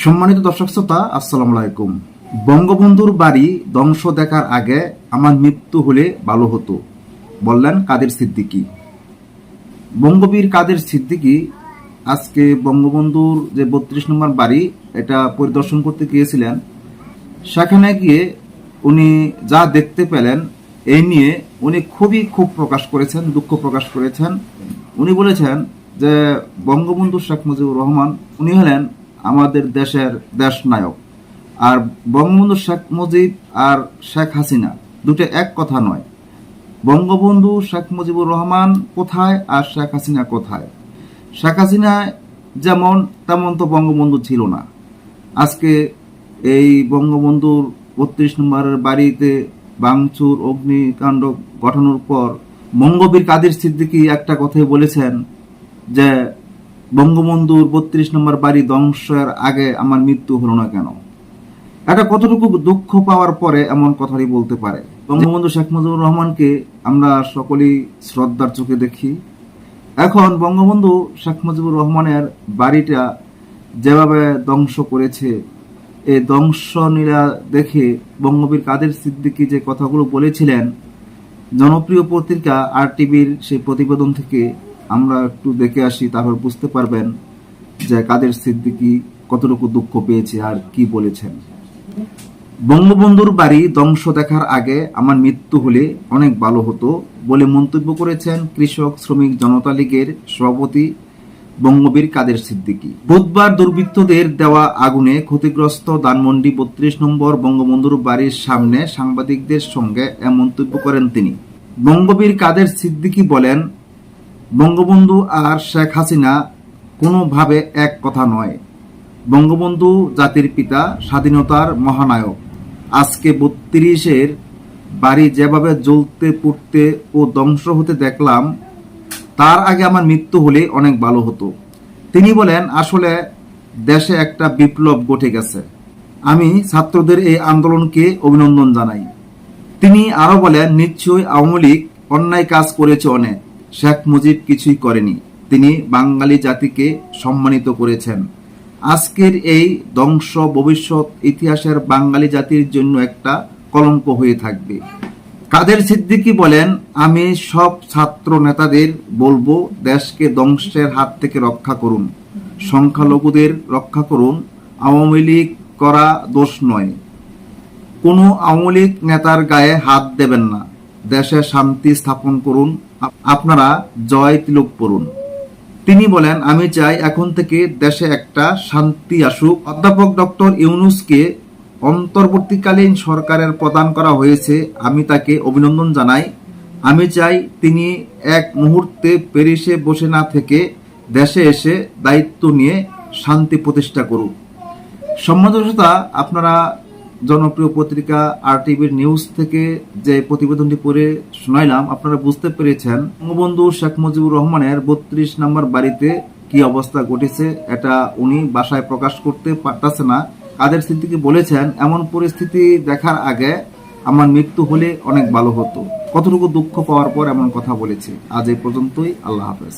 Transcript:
সম্মানিত দর্শক শ্রোতা, আসসালামু আলাইকুম। বঙ্গবন্ধুর বাড়ি ধ্বংস দেখার আগে আমার মৃত্যু হলে ভালো হতো, বললেন কাদের সিদ্দিকি। বঙ্গবীর কাদের সিদ্দিকী, আজকে বঙ্গবন্ধুর যে বত্রিশ নম্বর বাড়ি, এটা পরিদর্শন করতে গিয়েছিলেন। সেখানে গিয়ে উনি যা দেখতে পেলেন এই নিয়ে উনি খুবই ক্ষোভ প্রকাশ করেছেন, দুঃখ প্রকাশ করেছেন। উনি বলেছেন যে বঙ্গবন্ধু শেখ মুজিবুর রহমান, উনি হলেন আমাদের দেশের দেশ নায়ক আর বঙ্গবন্ধু শেখ মুজিব আর শেখ হাসিনা দুটো এক কথা নয়। বঙ্গবন্ধু শেখ মুজিবুর রহমান কোথায় আর শেখ হাসিনা কোথায়? শেখ হাসিনা যেমন, তেমন তো বঙ্গবন্ধু ছিল না। আজকে এই বঙ্গবন্ধুর বত্রিশ নম্বরের বাড়িতে বাংচুর অগ্নিকাণ্ড ঘটানোর পর বঙ্গবীর কাদের সিদ্দিকি একটা কথাই বলেছেন যে বঙ্গবন্ধুর বত্রিশ নম্বর বাড়ি ধ্বংসের আগে আমার মৃত্যু হলো না কেন? এটা কতটুকু দুঃখ পাওয়ার পরে এমন কথাই বলতে পারে? বঙ্গবন্ধু শেখ মুজিবুর রহমানকে আমরা সকলেই শ্রদ্ধার চোখে দেখি। এখন বঙ্গবন্ধু শেখ মুজিবুর রহমানের বাড়িটা যেভাবে ধ্বংস করেছে, এই ধ্বংসলীলা দেখে বঙ্গবীর কাদের সিদ্দিকী যে কথাগুলো বলেছিলেন, জনপ্রিয় পত্রিকা আর টিভির সেই প্রতিবেদন থেকে আমরা একটু দেখে আসি, তারপর বুঝতে পারবেন যে কাদের সিদ্দিকি কতটুকু দুঃখ পেয়েছে আর কি বলেছেন। বঙ্গবন্ধুর বাড়ি ধ্বংস দেখার আগে আমার মৃত্যু হলে অনেক ভালো হতো বলে মন্তব্য করেছেন কৃষক, শ্রমিক, জনতা লীগের সভাপতি বঙ্গবীর কাদের সিদ্দিকী। বুধবার দুর্বৃত্তদের দেওয়া আগুনে ক্ষতিগ্রস্ত ধানমন্ডি বত্রিশ নম্বর বঙ্গবন্ধুর বাড়ির সামনে সাংবাদিকদের সঙ্গে এ মন্তব্য করেন তিনি। বঙ্গবীর কাদের সিদ্দিকী বলেন বঙ্গবন্ধু আর শেখ হাসিনা কোনোভাবে এক কথা নয়। বঙ্গবন্ধু জাতির পিতা, স্বাধীনতার মহানায়ক। আজকে বত্রিশের বাড়ি যেভাবে জ্বলতে পুড়তে ও ধ্বংস হতে দেখলাম, তার আগে আমার মৃত্যু হলে অনেক ভালো হতো। তিনি বলেন, আসলে দেশে একটা বিপ্লব ঘটে গেছে। আমি ছাত্রদের এই আন্দোলনকে অভিনন্দন জানাই। তিনি আরও বলেন, নিশ্চয়ই আওয়ামী লীগ অন্যায় কাজ করেছে অনেক। শেখ মুজিব কিছুই করেনি। তিনি বাঙালি জাতিকে সম্মানিত করেছেন। আজকের এই ধ্বংস ভবিষ্যৎ ইতিহাসের বাঙালি জাতির জন্য একটা কলঙ্ক হয়ে থাকবে। কাদের সিদ্দিকী বলেন, আমি সব ছাত্র নেতাদের বলব, দেশকে ধ্বংসের হাত থেকে রক্ষা করুন। সংখ্যালঘুদের রক্ষা করুন। আওয়ামী লীগ করা দোষ নয়। কোনো আওয়ামী লীগ নেতার গায়ে হাত দেবেন না। দেশে শান্তি স্থাপন করুন। আপনারা জয় তিলক পড়ুন তিনি বলেন, আমি চাই এখন থেকে দেশে একটা শান্তি আসুক। অধ্যাপক ডক্টর ইউনুসকে অন্তর্বর্তীকালীন সরকারের প্রদান করা হয়েছে। আমি তাকে অভিনন্দন জানাই। আমি চাই তিনি এক মুহূর্তে প্যারিসে বসে না থেকে দেশে এসে দায়িত্ব নিয়ে শান্তি প্রতিষ্ঠা করুক। সম্মানতা আপনারা জনপ্রিয় পত্রিকা আর টিভির নিউজ থেকে যে প্রতিবেদনটি পড়ে শোনাইলাম, আপনারা বুঝতে পেরেছেন, বঙ্গবন্ধু শেখ মুজিবুর রহমানের বত্রিশ নম্বর বাড়িতে কি অবস্থা ঘটেছে, এটা উনি বাসায় প্রকাশ করতে পারতেছে না। কাদের সিদ্দিকি বলেছেন, এমন পরিস্থিতি দেখার আগে আমার মৃত্যু হলে অনেক ভালো হতো। কতটুকু দুঃখ পাওয়ার পর এমন কথা বলেছে। আজ এই পর্যন্তই, আল্লাহ হাফেজ।